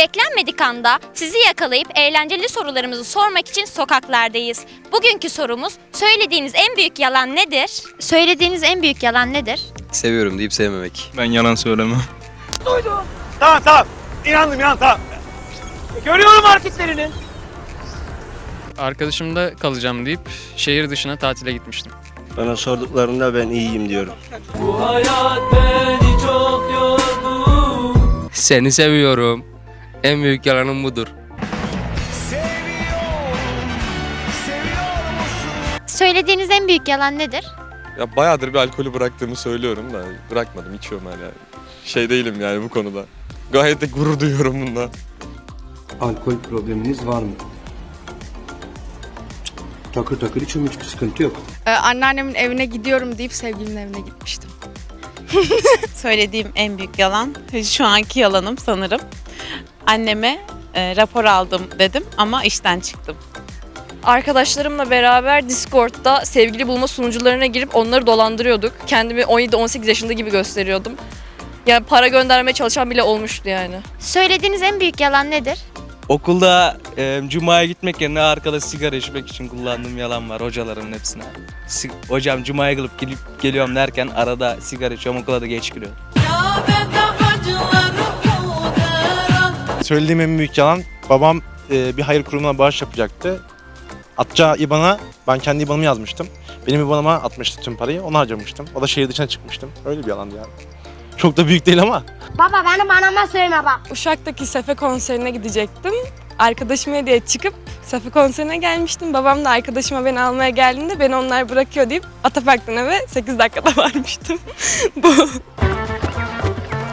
Beklenmedik anda sizi yakalayıp eğlenceli sorularımızı sormak için sokaklardayız. Bugünkü sorumuz söylediğiniz en büyük yalan nedir? Söylediğiniz en büyük yalan nedir? Seviyorum deyip sevmemek. Ben yalan söylemem. Tamam tamam. İnandım inan tamam. Görüyorum hareketlerini. Arkadaşımda kalacağım deyip şehir dışına tatile gitmiştim. Bana sorduklarında ben iyiyim diyorum. Seni seviyorum. En büyük yalanım budur. Söylediğiniz en büyük yalan nedir? Ya bayağıdır bir alkolü bıraktığımı söylüyorum da bırakmadım içiyorum hala. Şey değilim yani bu konuda. Gayet de gurur duyuyorum bundan. Alkol probleminiz var mı? Takır takır içiyorum hiçbir sıkıntı yok. Ee, anneannemin evine gidiyorum deyip sevgilimin evine gitmiştim. Söylediğim en büyük yalan, şu anki yalanım sanırım. Anneme e, rapor aldım dedim ama işten çıktım. Arkadaşlarımla beraber Discord'da sevgili bulma sunucularına girip onları dolandırıyorduk. Kendimi 17-18 yaşında gibi gösteriyordum. Yani para göndermeye çalışan bile olmuştu yani. Söylediğiniz en büyük yalan nedir? Okulda e, cumaya gitmek yerine arkada sigara içmek için kullandığım yalan var hocaların hepsine. Si- hocam cumaya kılıp gelip geliyorum derken arada sigara içiyorum okula da geç giriyorum. Söylediğim en büyük yalan babam e, bir hayır kurumuna bağış yapacaktı. Atacağı IBAN'a ben kendi IBAN'ımı yazmıştım. Benim IBAN'ıma atmıştı tüm parayı onu harcamıştım. O da şehir dışına çıkmıştım. Öyle bir yalandı yani. Çok da büyük değil ama. Baba benim anama söyleme bak. Uşak'taki Sefe konserine gidecektim. Arkadaşım hediye çıkıp Sefe konserine gelmiştim. Babam da arkadaşıma beni almaya geldiğinde beni onlar bırakıyor deyip Atapark'tan eve 8 dakikada varmıştım. Bu.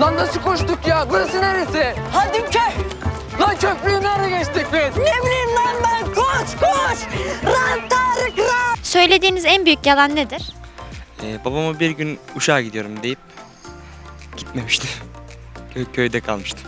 Lan nasıl koştuk ya? Burası neresi? Hadi köy. Lan köprüyü nerede geçtik biz? Ne bileyim lan ben. Koş koş. Lan Tarık lan. Söylediğiniz en büyük yalan nedir? E, babama bir gün uşağa gidiyorum deyip gitmemiştim. Kö- köyde kalmıştım.